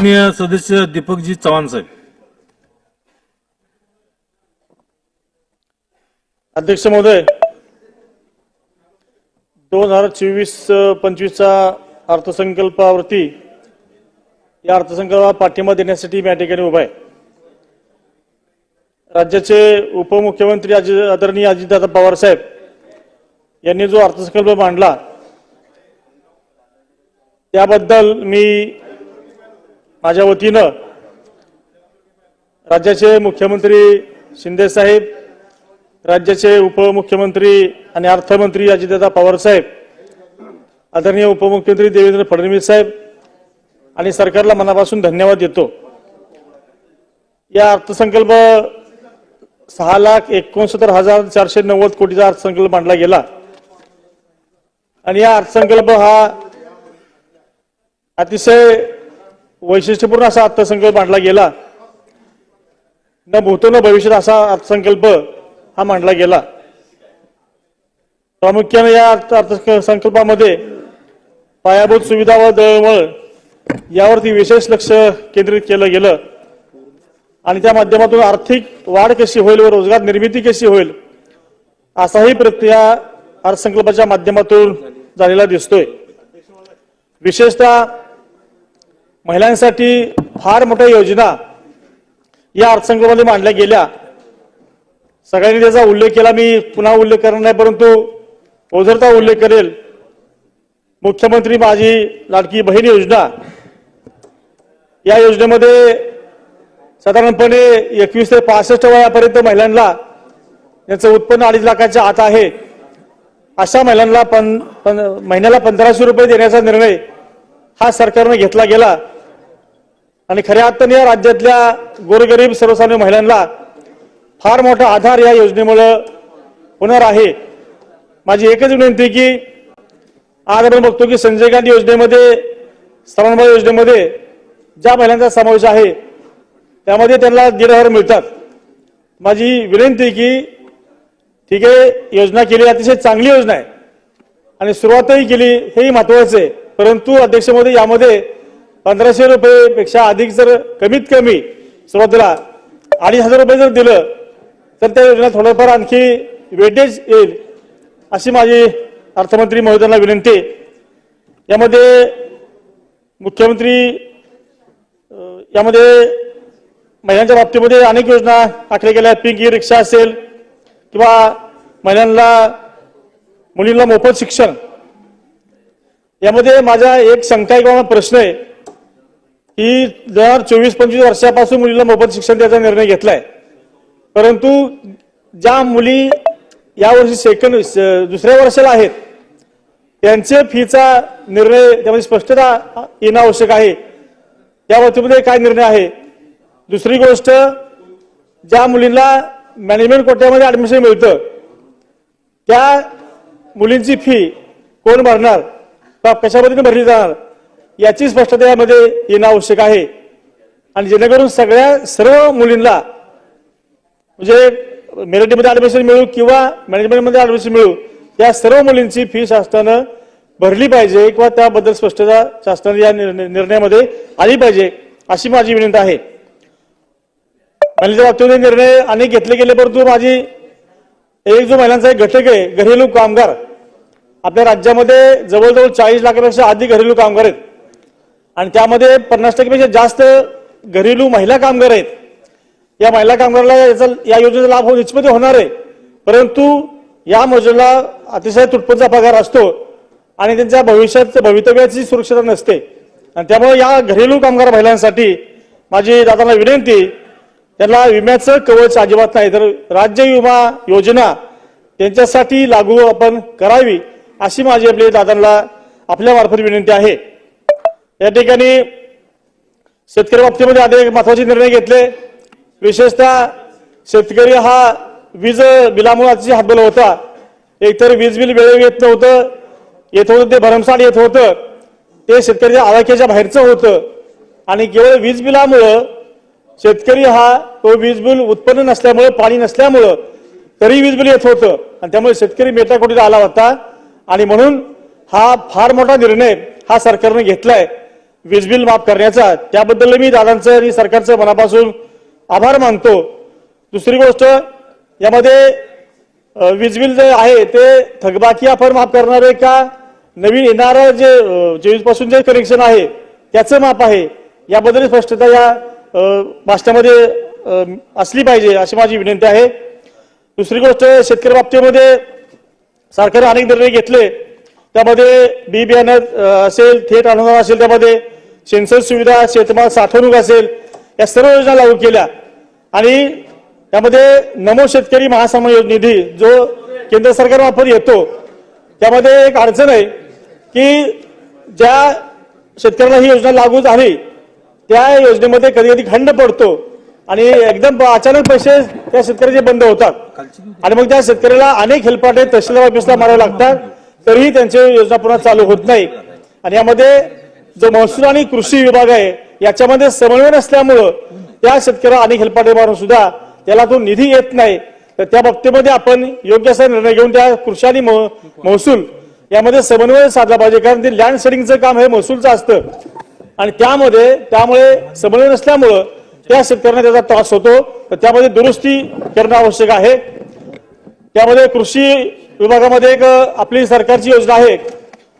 माननीय सदस्य दीपकजी चव्हाण साहेब. अध्यक्ष महोदय दोन हजार चोवीस पंचवीसचा अर्थसंकल्पावरती या अर्थसंकल्पाला पाठिंबा देण्यासाठी मी या ठिकाणी उभा आहे. राज्याचे उपमुख्यमंत्री अजित आदरणीय अजितदादा पवार साहेब यांनी जो अर्थसंकल्प मांडला त्याबद्दल मी माझ्या वतीनं राज्याचे मुख्यमंत्री शिंदे साहेब राज्याचे उपमुख्यमंत्री आणि अर्थमंत्री अजितदादा पवार साहेब आदरणीय उपमुख्यमंत्री देवेंद्र फडणवीस साहेब आणि सरकारला मनापासून धन्यवाद देतो. या अर्थसंकल्प सहा लाख एकोणसत्तर हजार चारशे नव्वद कोटीचा अर्थसंकल्प मांडला गेला. आणि या अर्थसंकल्प हा अतिशय वैशिष्ट्यपूर्ण असा अर्थसंकल्प मांडला गेला. न भूतो न भविष्यात असा अर्थसंकल्प हा मांडला गेला. प्रामुख्याने या अर्थ अर्थसंकल्पामध्ये पायाभूत सुविधा व दळणवळण यावरती विशेष लक्ष केंद्रित केलं गेलं. आणि त्या माध्यमातून आर्थिक वाढ कशी होईल व रोजगार निर्मिती कशी होईल असाही प्रक्रिया अर्थसंकल्पाच्या माध्यमातून झालेला दिसतोय. विशेषतः महिलांसाठी फार मोठ्या योजना या अर्थसंकल्पामध्ये मांडल्या गेल्या. सगळ्यांनी त्याचा उल्लेख केला. मी पुन्हा उल्लेख करणार नाही परंतु ओझरता उल्लेख करेल. मुख्यमंत्री माझी लाडकी बहीण योजना. या योजनेमध्ये साधारणपणे एकवीस ते पासष्ट वयापर्यंत महिलांना यांचं उत्पन्न अडीच लाखाच्या आत आहे. अशा महिलांना पण महिन्याला पंधराशे रुपये देण्याचा निर्णय हा सरकारनं घेतला गेला. आणि खऱ्या अर्थाने या राज्यातल्या गोरगरीब सर्वसामान्य महिलांना फार मोठा आधार या योजनेमुळं होणार आहे. माझी एकच विनंती की आज आपण बघतो की संजय गांधी योजनेमध्ये स्तनांबा योजनेमध्ये ज्या महिलांचा समावेश आहे त्यामध्ये त्यांना दीड हजार मिळतात. माझी विनंती की ठीक आहे योजना केली अतिशय चांगली योजना आहे. आणि सुरुवातही केली हेही महत्वाचं आहे. परंतु अध्यक्षमध्ये यामध्ये पंधराशे रुपयेपेक्षा अधिक जर कमीत कमी सुरुवातीला अडीच हजार रुपये जर दिलं तर त्या योजना थोडंफार आणखी वेटेज येईल अशी माझी अर्थमंत्री महोदयांना विनंती आहे. यामध्ये मुख्यमंत्री यामध्ये महिलांच्या बाबतीमध्ये अनेक योजना आखल्या गेल्या आहेत. पिंक ई रिक्षा असेल किंवा महिलांना मुलींना मोफत शिक्षण. यामध्ये माझा एक शंका आहे किंवा प्रश्न आहे. की दर हजार चोवीस पंचवीस वर्षापासून मुलीला मोफत शिक्षण द्यायचा निर्णय घेतलाय परंतु ज्या मुली यावर्षी सेकंड दुसऱ्या वर्षाला आहेत त्यांचे फीचा निर्णय त्यामध्ये स्पष्टता येणं आवश्यक आहे. या बाबतीमध्ये काय निर्णय आहे? दुसरी गोष्ट ज्या मुलींना मॅनेजमेंट कोट्यामध्ये ऍडमिशन मिळतं त्या मुलींची फी कोण भरणार? किंवा कशा पद्धतीने भरली जाणार? याची स्पष्टता यामध्ये येणं आवश्यक आहे. आणि जेणेकरून सगळ्या सर्व मुलींना म्हणजे मेरिटमध्ये ॲडमिशन मिळू किंवा मॅनेजमेंटमध्ये ॲडमिशन मिळू या सर्व मुलींची फी शासनानं भरली पाहिजे किंवा त्याबद्दल स्पष्टता शासनाने या निर्णयामध्ये आली पाहिजे अशी माझी विनंती आहे. महिलांच्या बाबतीमध्ये निर्णय अनेक घेतले गेले परंतु माझी एक जो महिलांचा एक घटक आहे घरेलू कामगार. आपल्या राज्यामध्ये जवळजवळ चाळीस लाखापेक्षा अधिक घरेलू कामगार आहेत. आणि त्यामध्ये पन्नास टक्केपेक्षा जास्त घरेलू महिला कामगार आहेत. या महिला कामगाराला याचा या योजनेचा लाभ होऊन निश्चित होणार आहे. परंतु या मजुराला अतिशय तुटपुंजा पगार असतो आणि त्यांच्या भविष्यात भवितव्याची सुरक्षता नसते. आणि त्यामुळे या घरेलू कामगार महिलांसाठी माझी दादांना विनंती त्यांना विम्याचं कवच अजिबात नाही तर राज्य विमा योजना त्यांच्यासाठी लागू आपण करावी अशी माझी आपली दादांना आपल्या मार्फत विनंती आहे. या ठिकाणी शेतकरी बाबतीमध्ये अनेक महत्त्वाचे निर्णय घेतले. विशेषतः शेतकरी हा वीज बिलामुळे अतिशय हातबल होता. एकतर वीज बिल वेळेवर येत नव्हतं. येत होतं ते भरमसाठ येत होतं. ते शेतकऱ्याच्या आवाक्याच्या बाहेरचं होतं. आणि केवळ वीज बिलामुळं शेतकरी हा तो वीज बिल उत्पन्न नसल्यामुळं पाणी नसल्यामुळं तरी वीज बिल येत होतं. आणि त्यामुळे शेतकरी मेटाकोटीला आला होता. आणि म्हणून हा फार मोठा निर्णय हा सरकारने घेतलाय. वीज बिल माफ करण्याचा त्याबद्दल मी दादांचं आणि सरकारचं मनापासून आभार मानतो. दुसरी गोष्ट यामध्ये वीज बिल जे आहे ते थकबाकी आपण माफ करणार आहे का? नवीन येणारं जे चोवीसपासून जे कनेक्शन आहे त्याचं माप आहे. याबद्दल स्पष्टता या भाषणामध्ये असली पाहिजे अशी माझी विनंती आहे. दुसरी गोष्ट शेतकरी बाबतीमध्ये सरकारने अनेक निर्णय घेतले. त्यामध्ये बी बियाणं असेल थेट अनुदान असेल त्यामध्ये सेन्सर सुविधा शेतमाल साठवणूक असेल या सर्व योजना लागू केल्या. आणि त्यामध्ये नमो शेतकरी महासन्मान निधी जो केंद्र सरकार वापर येतो त्यामध्ये एक अडचण आहे की ज्या शेतकऱ्यांना ही योजना लागू झाली त्या योजनेमध्ये कधी कधी खंड पडतो आणि एकदम अचानक पैसे त्या शेतकऱ्याचे बंद होतात. आणि मग त्या शेतकऱ्याला अनेक हेल्पाटे तहसीलदार ऑफिसला मारावे लागतात. तरीही त्यांची योजना पुन्हा चालू होत नाही. आणि यामध्ये जो महसूल आणि कृषी विभाग आहे याच्यामध्ये समन्वय नसल्यामुळं त्या शेतकऱ्याला अनेक हेल्पाटे मारून सुद्धा त्याला तो निधी येत नाही. तर त्या बाबतीमध्ये आपण योग्य असा निर्णय घेऊन त्या कृषी आणि मह- महसूल यामध्ये समन्वय साधला पाहिजे. कारण ते लँड सेडिंगचं काम हे महसूलचं असतं. आणि त्यामध्ये त्यामुळे समन्वय नसल्यामुळं त्या शेतकऱ्यांना त्याचा त्रास होतो. तर त्यामध्ये दुरुस्ती करणं आवश्यक आहे. त्यामध्ये कृषी विभागामध्ये एक आपली सरकारची योजना आहे.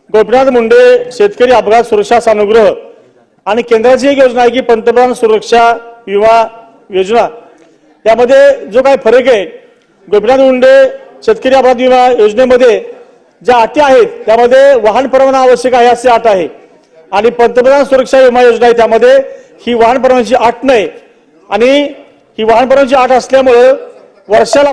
गोपीनाथ मुंडे शेतकरी अपघात सुरक्षा सानुग्रह. आणि केंद्राची एक योजना आहे की पंतप्रधान सुरक्षा विमा योजना. त्यामध्ये जो काही फरक आहे गोपीनाथ मुंडे शेतकरी अपघात विमा योजनेमध्ये ज्या अटी आहेत त्यामध्ये वाहन परवाना आवश्यक आहे असे अट आहे. आणि पंतप्रधान सुरक्षा विमा योजना आहे त्यामध्ये ही वाहन परवान्याची अट नाही. आणि ही वाहन परवान्याची अट असल्यामुळं वर्षाला